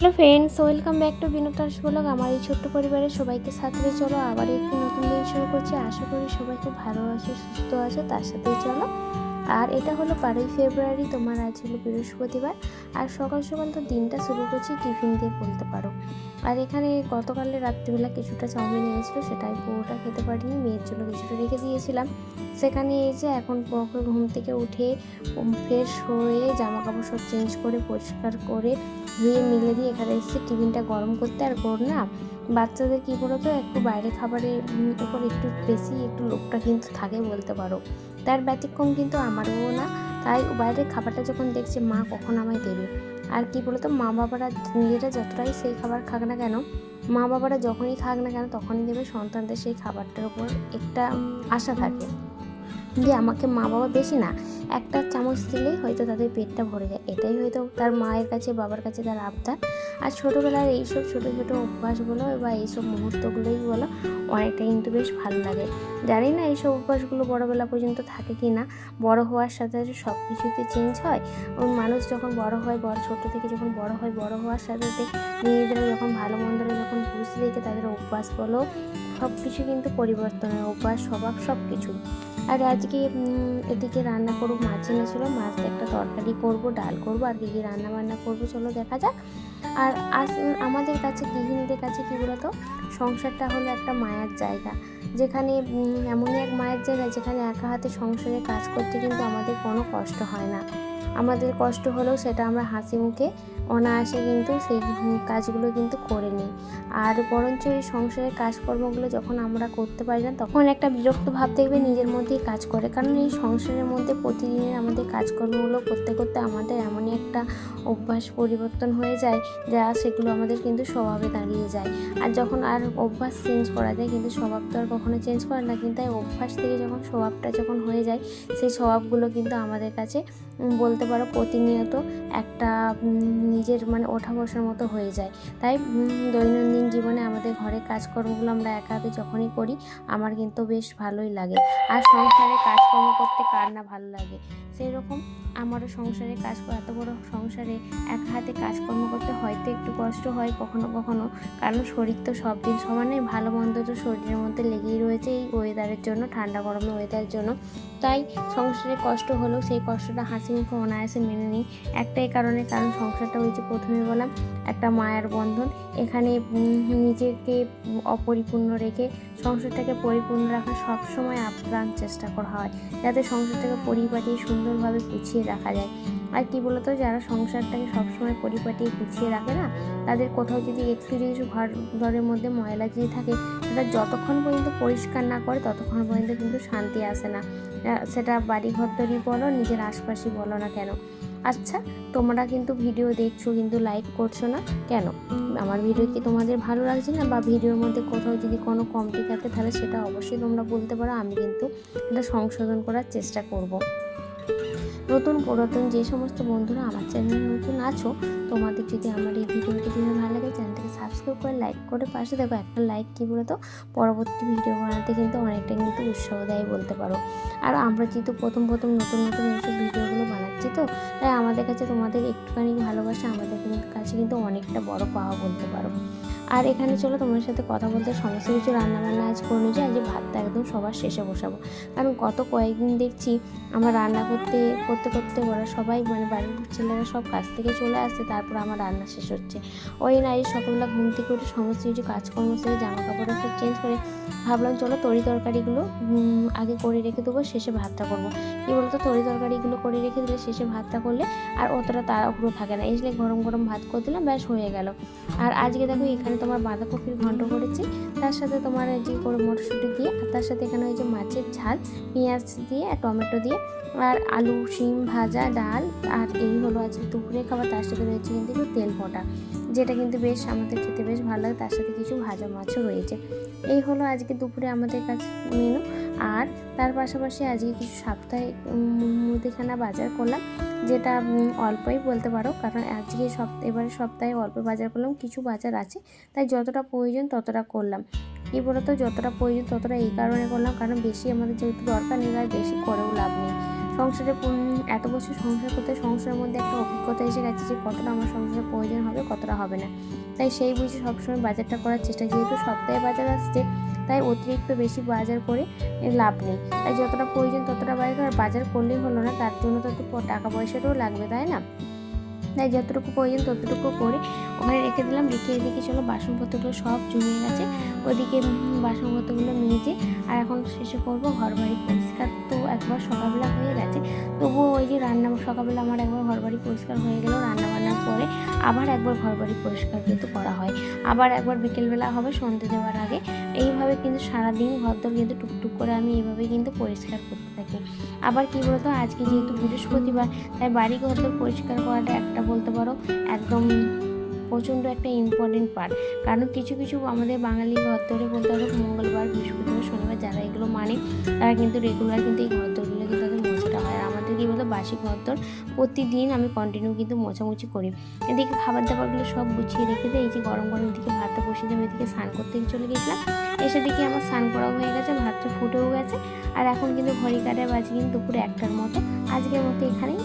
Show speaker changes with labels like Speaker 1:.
Speaker 1: Hello friends, welcome back to Binodas blog. আমার এই ছোট্ট পরিবারের সবাইকে সাথে চলো, আবার একটি নতুন দিন শুরু করছি। আশা করি সবাই খুব ভালো আছে, সুস্থ আছে, তার সাথেই চলো। আর এটা হলো বারোই ফেব্রুয়ারি, তোমার আজ হলো বৃহস্পতিবার। আর সকাল সকাল তো দিনটা শুরু করছি, টিফিন দিয়ে বলতে পারো। আর এখানে গতকালে রাত্রিবেলা কিছুটা চাউমিন এনেছিল, সেটাই পুরোটা খেতে পারিনি, মেয়ের জন্য কিছুটা রেখে দিয়েছিলাম। সেখানে এই যে এখন পুরো ঘুম থেকে উঠে ফ্রেশ হয়ে জামা কাপড় সব চেঞ্জ করে, পরিষ্কার করে ধুয়ে মিলে দিয়ে এখানে এসেছি। টিফিনটা গরম করতে আর না বাচ্চাদের কী করো তো একটু বাইরে খাবারের উপর একটু বেশি একটু লোকটা কিন্তু থাকে বলতে পারো। তার ব্যতিক্রম কিন্তু আমারও না। তাই বাইরের খাবারটা যখন দেখছে, মা কখন আমায় দেবে? আর কি বলতো? মা বাবারা নিজেরা যতটাই সেই খাবার খাক না কেন, মা বাবারা যখনই খাক না কেন, তখনই দেবে সন্তানদের সেই খাবারটার উপর একটা আশা থাকে। যে আমাকে মা বাবা বেশি না। একটা চামচ দিলে হয়তো তাদের পেটটা ভরে যায়। এটাই হয়তো তার মায়ের কাছে, বাবার কাছে তার আবদার। আর ছোটোবেলার এইসব ছোটো ছোটো অভ্যাস বলো বা এইসব মুহূর্তগুলোই বলো, অনেকটা কিন্তু বেশ ভালো লাগে। জানি না এইসব অভ্যাসগুলো বড়োবেলা পর্যন্ত থাকে কি না। বড় হওয়ার সাথে সাথে সব কিছুতে চেঞ্জ হয় মানুষ যখন বড় হয়, বড়, ছোটো থেকে যখন বড় হয়, বড় হওয়ার সাথে সাথে নিজেদের যখন ভালো, মন্দরা যখন বুঝ লেগে তাদের অভ্যাস বলো সব কিছু কিন্তু পরিবর্তন হয় অভ্যাস, স্বভাব সব কিছু আর আজকে এদিকে রান্না করব মাছ এনেছিল, মাছ একটা তরকারি করব, ডাল করব, আর কী রান্না বান্না করব, চলো দেখা যাক। আর আস, আমাদের কাছে, গৃহিণীদের কাছে কী বলতো? সংসারটা হলো একটা মায়ের জায়গা। যেখানে এমনই এক মায়ের জায়গা, যেখানে একা হাতে সংসারে কাজ করতে কিন্তু আমাদের কোনো কষ্ট হয় না। আমাদের কষ্ট হলেও সেটা আমরা হাসি মুখে অনায়াসে কিন্তু সেই কাজগুলো কিন্তু করে নিই। আর বরঞ্চ এই সংসারের কাজকর্মগুলো যখন আমরা করতে পারি না, তখন একটা বিরক্ত ভাব দেখবে নিজের মধ্যেই কাজ করে। কারণ এই সংসারের মধ্যে প্রতিদিনের আমাদের কাজকর্মগুলো করতে করতে আমাদের এমনই একটা অভ্যাস পরিবর্তন হয়ে যায়, যা সেগুলো আমাদের কিন্তু স্বভাবে দাঁড়িয়ে যায়। আর যখন আর অভ্যাস চেঞ্জ করা যায়, কিন্তু স্বভাব তো আর কখনো চেঞ্জ করে না, কিন্তু এই অভ্যাস থেকে যখন স্বভাবটা যখন হয়ে যায়, সেই স্বভাবগুলো কিন্তু আমাদের কাছে বলতে পারো প্রতিনিয়ত একটা নিজের মানে ওঠা বসার মতো হয়ে যায়। তাই দৈনন্দিন জীবনে আমাদের ঘরের কাজকর্মগুলো আমরা একা হাতে যখনই করি, আমার কিন্তু বেশ ভালোই লাগে। আর সংসারে কাজকর্ম করতে কার না ভালো লাগে? সেই রকম আমারও সংসারে কাজ, এত বড় সংসারে এক হাতে কাজকর্ম করতে হয়তো একটু কষ্ট হয় কখনো কখনো, কারণ শরীর তো সব দিন সমানে ভালো মন্দ তো শরীরের মধ্যে লেগেই রয়েছে এই ওয়েদারের জন্য, ঠান্ডা গরমের ওয়েদারের জন্য। তাই সংসারে কষ্ট হলেও সেই কষ্টটা হাসি মুখে অনায়াসে মেনে নিই। একটাই কারণে কারণ সংসারটা হয়েছে প্রথমে বললাম, একটা মায়ের বন্ধন। এখানে নিজেকে অপরিপূর্ণ রেখে সংসারটাকে পরিপূর্ণ রাখা সবসময় আপ্রাণ চেষ্টা করা হয়, যাতে সংসারটাকে পরিপাটি সুন্দরভাবে গুছিয়ে রাখা যায়। আর কি বলতো, যারা সংসারটাকে সবসময় পরিপাটি গুছিয়ে রাখে না, তাদের কোথাও যদি একটু যদি ঘর ঘরের মধ্যে ময়লা যদি থাকে, সেটা যতক্ষণ পর্যন্ত পরিষ্কার না করে, ততক্ষণ পর্যন্ত কিন্তু শান্তি আসে না। সেটা বাড়ি ঘরদরই বলো, নিজের আশপাশই বলো না কেন। আচ্ছা তোমরা কিন্তু ভিডিও দেখছ, কিন্তু লাইক করছ না কেন? আমার ভিডিও কি তোমাদের ভালো লাগছে না? বা ভিডিওর মধ্যে কোথাও যদি কোনো কমতি থাকে, তাহলে সেটা অবশ্যই তোমরা বলতে পারো, আমি কিন্তু এটা সংশোধন করার চেষ্টা করব। নতুন পুরাতন যে সমস্ত বন্ধুরা আমার চ্যানেলে নতুন আছো, তোমাদের যদি আমার এই ভিডিওটি যদি ভালো লাগে, চ্যানেলটাকে সাবস্ক্রাইব করে লাইক করে পাশে দেখো, একটা লাইক কী বলতো? পরবর্তী ভিডিও বানাতে কিন্তু অনেকটা কিন্তু উৎসাহ দেয় বলতে পারো। আর আমরা যেহেতু প্রথম প্রথম নতুন নতুন এইসব ভিডিওগুলো বানাচ্ছি তো, তাই আমাদের কাছে তোমাদের একটুখানি ভালোবাসা আমাদের কাছে কিন্তু অনেকটা বড় পাওয়া বলতে পারো। আর এখানে চলো তোমার সাথে কথা বলতে সমস্ত কিছু রান্নাবান্না আজ করে নিয়েছি। আজকে ভাতটা একদম সবার শেষে বসাবো। কারণ গত কয়েকদিন দেখছি আমার রান্না করতে করতে করতে ওরা সবাই মানে বাড়ির ছেলেরা সব কাজ থেকে চলে আসছে, তারপর আমার রান্না শেষ হচ্ছে। ওই নারী সকালবেলা ঘুম থেকে উঠে সমস্ত কিছু কাজকর্ম সেরে জামা কাপড় সব চেঞ্জ করে ভাবলাম, চলো তরি তরকারিগুলো আগে করে রেখে দেবো, শেষে ভাতটা করব। কী বলতো, তরি তরকারিগুলো করে রেখে দিলে শেষে ভাতটা করলে আর অতটা তাড়াহুড়ো থাকে না। এসলে গরম গরম ভাত করে দিলাম, ব্যাস হয়ে গেল। আর আজকে দেখো এখানে তোমার বাঁধাকপির ঘন্ট করেছি। তার সাথে তোমার এই যে করে মটরশুঁটি দিয়ে, আর তার সাথে এখানে ওই যে মাছের ঝাল, পেঁয়াজ দিয়ে আর টমেটো দিয়ে। আর আলু, শিম ভাজা, ডাল, আর এই হলো আজকে দুপুরে খাবার। তার সাথে রয়েছে কিন্তু একটু তেল ফোটা যেটা কিন্তু বেশ আমাদের খেতে বেশ ভালো লাগে। তার সাথে কিছু ভাজা মাছও রয়েছে। এই হলো আজকে দুপুরে আমাদের কাছে মেনু। আর তার পাশাপাশি আজকে কিছু সাপ্তাহিক মুদিখানা বাজার করলাম। যেটা অল্পই বলতে পারো। কারণ আজকে সপ এবারে সপ্তাহে অল্প বাজার করলাম, কিছু বাজার আছে, তাই যতটা প্রয়োজন ততটা করলাম। কী বলতো? যতটা প্রয়োজন ততটা এই কারণে করলাম, কারণ বেশি আমাদের যেহেতু দরকার নেই আর বেশি করেও লাভ নেই। সংসারে এত বছর সংসার করতে, সংসারের মধ্যে একটা অভিজ্ঞতা এসে গেছে যে, কতটা আমার সংসারে প্রয়োজন হবে, কতটা হবে না। তাই সেই বুঝে সবসময় বাজারটা করার চেষ্টা, যেহেতু সপ্তাহে বাজার আসছে তাই অতিরিক্ত বেশি বাজার করে লাভ নেই। তাই যতটা প্রয়োজন ততটা বাজার আর বাজার করলেই হলো না, তার জন্য তো টাকা পয়সাটাও লাগবে, তাই না? তাই যতটুকু প্রয়োজন ততটুকু করে ওখানে রেখে দিলাম। রেখে এদিকে চলো, বাসনপত্রগুলো সব জমিয়ে গেছে। ওদিকে বাসনপত্রগুলো মেজে আর এখন শেষে করব ঘর বাড়ি পরিষ্কার একবার সকালবেলা হয়ে গেছে। তবুও ওই যে রান্না, সকালবেলা আমার একবার ঘর বাড়ি পরিষ্কার হয়ে গেল রান্না বান্নার পরে আবার একবার ঘর বাড়ি পরিষ্কার কিন্তু করা হয়। আবার একবার বিকেলবেলা হবে সন্ধে দেওয়ার আগে। এইভাবে কিন্তু সারাদিন ঘরদোর কিন্তু টুকটুক করে আমি এইভাবে কিন্তু পরিষ্কার করতে থাকি। আবার কি বলতো, আজকে যেহেতু বৃহস্পতিবার, তাই বাড়ি ঘরদোর পরিষ্কার করাটা একটা বলতে পারো একদম প্রচণ্ড একটা ইম্পর্টেন্ট পার্ট কারণ কিছু কিছু আমাদের বাঙালি ঘর ধরে বলতে পারো মঙ্গলবার, বৃহস্পতিবার, শনিবার যারা এগুলো মানে তারা কিন্তু রেগুলার কিন্তু এই ঘর কিন্তু তাদের মোছাটা হয়। আর আমাদের কি বলতো, বাসি ঘর প্রতিদিন আমি কন্টিনিউ কিন্তু মোছামুছি করি। এদিকে খাবার দাবারগুলো সব গুছিয়ে রেখে দিই এই যে গরম গরম দিকে ভাতটা বসিয়ে দিয়ে আমি এদিকে স্নান করতে চলে গেছিলাম। এসে দেখি আমার স্নান করাও হয়ে গেছে ভাতটা ফুটেও গেছে। আর এখন কিন্তু ঘড়ি কাটায় বাজে কিন্তু দুপুরে একটার মতো। আজকের মতো এখানেই।